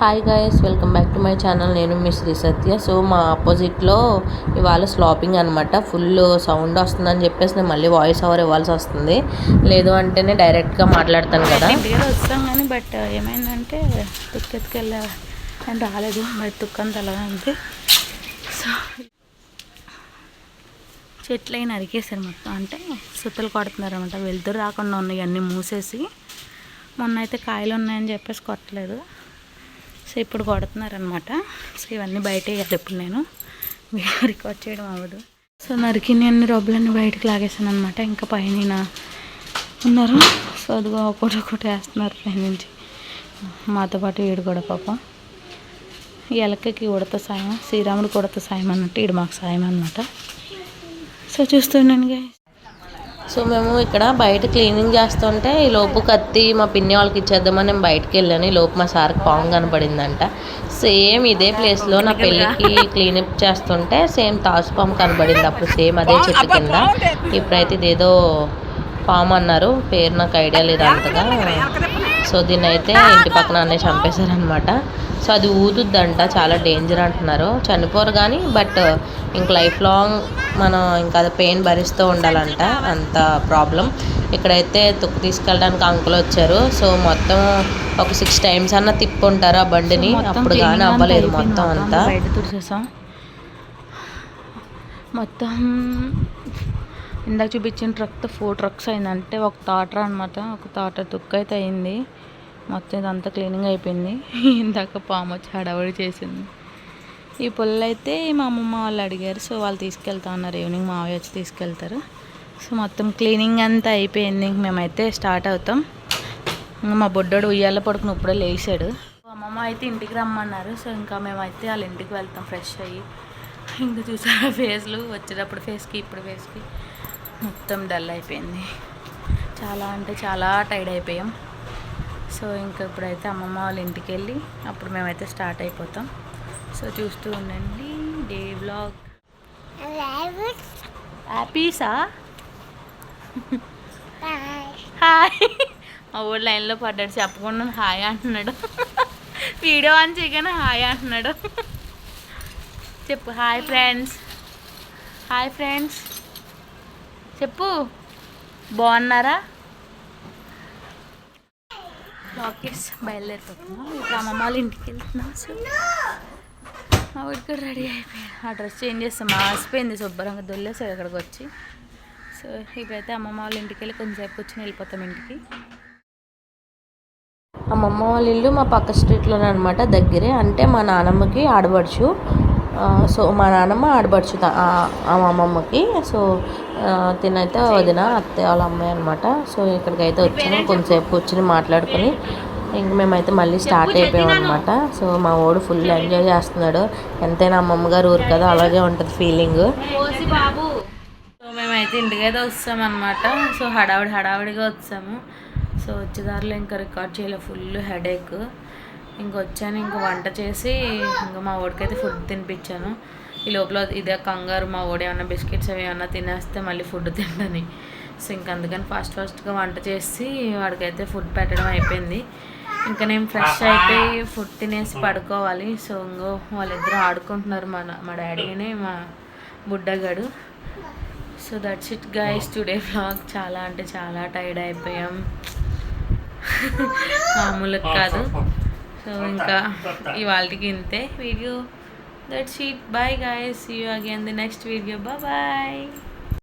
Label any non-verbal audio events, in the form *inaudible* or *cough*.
Hi guys welcome back to my channel నేను మీ శ్రీ సత్య. So మా ఆపోజిట్లో ఇవాళ స్లాపింగ్ అనమాట ఫుల్ సౌండ్ వస్తుందని చెప్పేసి నేను మళ్ళీ వాయిస్ ఓవర్ ఇవ్వాల్సి వస్తుంది. లేదు అంటేనే డైరెక్ట్గా మాట్లాడతాను కదా. వస్తాం కానీ బట్ uh, ఏమైందంటే తుక్కెత్తుకెళ్ళా అని రాలేదు. మరి తుక్కంత అలా ఉంది. సో చెట్లు అయిన నరికేశారు మొత్తం. అంటే సుత్తలు కొడుతున్నారు అనమాట వెళ్తురు రాకుండా ఉన్నాయి అన్నీ మూసేసి. మొన్న అయితే కాయలు ఉన్నాయని చెప్పేసి కొట్టలేదు. సో ఇప్పుడు కొడుతున్నారనమాట సో ఇవన్నీ బయట వేయాలి ఇప్పుడు నేను వీడియో రికార్డ్ చేయడం అవ్వదు. సో నరికి నేను రబ్బులన్నీ బయటకు లాగేసాను అనమాట ఇంకా పైన ఉన్నారు. సో అదిగో ఒకటి ఒకటి వేస్తున్నారు పైనుంచి. మాతో పాటు వీడు కూడా పాపం. ఎలకకి ఉడత సాయం శ్రీరాముడు ఉడత సాయం అన్నట్టు ఈడు మాకు సాయం అనమాట సో చూస్తున్నాను గా సో మేము ఇక్కడ బయట క్లీనింగ్ చేస్తుంటే ఈ లోపు కత్తి మా పిన్ని వాళ్ళకి ఇచ్చేద్దామని నేను బయటకు వెళ్ళాను. ఈ లోపు మా సార్కి పాము కనపడిందంట. సేమ్ ఇదే ప్లేస్లో నా పెళ్ళికి క్లీనప్ చేస్తుంటే సేమ్ తాసు పాము కనబడింది అప్పుడు సేమ్ అదే చెట్టు కింద. ఇప్పుడైతే ఇదేదో పాము అన్నారు. పేరు నాకు ఐడియా లేదు అంతగా. సో దీన్ని అయితే ఇంటి పక్కన అన్నీ చంపేశారనమాట సో అది ఊదుద్దంట చాలా డేంజర్ అంటున్నారు. చనిపోరు కానీ బట్ ఇంక లైఫ్ లాంగ్ మనం ఇంకా అది పెయిన్ భరిస్తూ ఉండాలంట అంత ప్రాబ్లం ఇక్కడైతే తుక్కు తీసుకెళ్ళడానికి అంకుల్ వచ్చారు. సో మొత్తం ఒక సిక్స్ టైమ్స్ అన్న తిప్పుంటారు ఆ బండిని. అప్పుడు కానీ అవ్వలేదు మొత్తం అంతా. బయట మొత్తం ఇందాక చూపించిన ట్రక్తో ఫోర్ ట్రక్స్ అయింది అంటే ఒక తాటర అనమాట ఒక తాటర తుక్కు అయితే అయింది. మొత్తం ఇదంతా క్లీనింగ్ అయిపోయింది. *laughs* ఇందాక పాము వచ్చి హడావుడి చేసింది. ఈ పుల్లలు అయితే మా అమ్మమ్మ వాళ్ళు అడిగారు. సో వాళ్ళు తీసుకెళ్తా ఉన్నారు ఈవినింగ్ మావయ్య వచ్చి తీసుకెళ్తారు. సో మొత్తం క్లీనింగ్ అంతా అయిపోయింది. ఇంక మేమైతే స్టార్ట్ అవుతాం. ఇంకా మా బొడ్డోడు ఉయ్యాల పడుకుని ఇప్పుడే లేచాడు. అమ్మమ్మ అయితే ఇంటికి రమ్మన్నారు. సో ఇంకా మేమైతే వాళ్ళ ఇంటికి వెళ్తాం ఫ్రెష్ అయ్యి. ఇంకా చూసారా ఫేస్లు? వచ్చేటప్పుడు ఫేస్కి ఇప్పుడు ఫేస్కి. మొత్తం డల్ అయిపోయింది. చాలా అంటే చాలా టైర్డ్ అయిపోయాం. సో ఇంక ఇప్పుడైతే అమ్మమ్మ వాళ్ళ ఇంటికి వెళ్ళి అప్పుడు మేమైతే స్టార్ట్ అయిపోతాం. సో చూస్తూ ఉండండి డే బ్లాగ్ హ్యాపీసా హాయ్. మా ఊళ్ళో లైన్లో పడ్డాడు చెప్పకుండా హాయ్ అంటున్నాడు. వీడియో ఆన్ చేయగానే హాయ్ అంటున్నాడు. చెప్పు హాయ్ ఫ్రెండ్స్. Hi friends. చెప్పు. బాగున్నారా? లాకెట్స్ బయలుదేరిపోతున్నాం. ఇప్పుడు అమ్మమ్మ వాళ్ళ ఇంటికి వెళ్తున్నాం. సో మా వాడికి కూడా రెడీ అయిపోయాడు ఆ డ్రెస్ చేంజ్ చేస్తాం. మాసిపోయింది శుభ్రంగా దొల్లేసాడు అక్కడికి వచ్చి. సో ఇప్పుడైతే అమ్మమ్మ వాళ్ళ ఇంటికి వెళ్ళి కొంచెంసేపు కూర్చొని వెళ్ళిపోతాం ఇంటికి. అమ్మమ్మ వాళ్ళ ఇల్లు మా పక్క స్ట్రీట్లోనే అనమాట దగ్గరే. అంటే మా నానమ్మకి ఆడబడుచు సో మా నాన్నమ్మ ఆడబడుచు మా అమ్మమ్మకి. సో తినైతే వదిన అత్తయ్య వాళ్ళ అమ్మాయి అనమాట సో ఇక్కడికి అయితే వచ్చాను కొంచెంసేపు కూర్చుని మాట్లాడుకొని ఇంక మేమైతే మళ్ళీ స్టార్ట్ అయిపోయాం అనమాట సో మా వాడు ఫుల్ ఎంజాయ్ చేస్తున్నాడు. ఎంతైనా అమ్మమ్మ గారు ఊరు కదా అలాగే ఉంటుంది ఫీలింగ్. బాబు. సో మేమైతే ఇంటికైతే వస్తామన్నమాట సో హడావిడి హడావిడిగా వచ్చాము. సో వచ్చేదారిలో ఇంకా రికార్డ్ చేయలే ఫుల్ హెడేక్. ఇంక వచ్చాను ఇంక వంట చేసి ఇంకా మా వాడికైతే ఫుడ్ తినిపించాను ఈ లోపల ఇదే కంగారు మా వాడు ఏమన్నా బిస్కెట్స్ అవి ఏమన్నా తినేస్తే మళ్ళీ ఫుడ్ తినని సో ఇంక అందుకని ఫాస్ట్ ఫాస్ట్గా వంట చేసి వాడికైతే ఫుడ్ పెట్టడం అయిపోయింది. ఇంకా నేను ఫ్రెష్ అయిపోయి ఫుడ్ తినేసి పడుకోవాలి. సో ఇంకో వాళ్ళిద్దరూ ఆడుకుంటున్నారు మన మా డాడీని మా బుడ్డగాడు. So that's it guys today vlog. చాలా అంటే చాలా టైర్డ్ అయిపోయాం. మామూలుగా కాదు. సో ఇంకా ఇవాళకి ఇంతే. Video that's it bye guys see you again the next video bye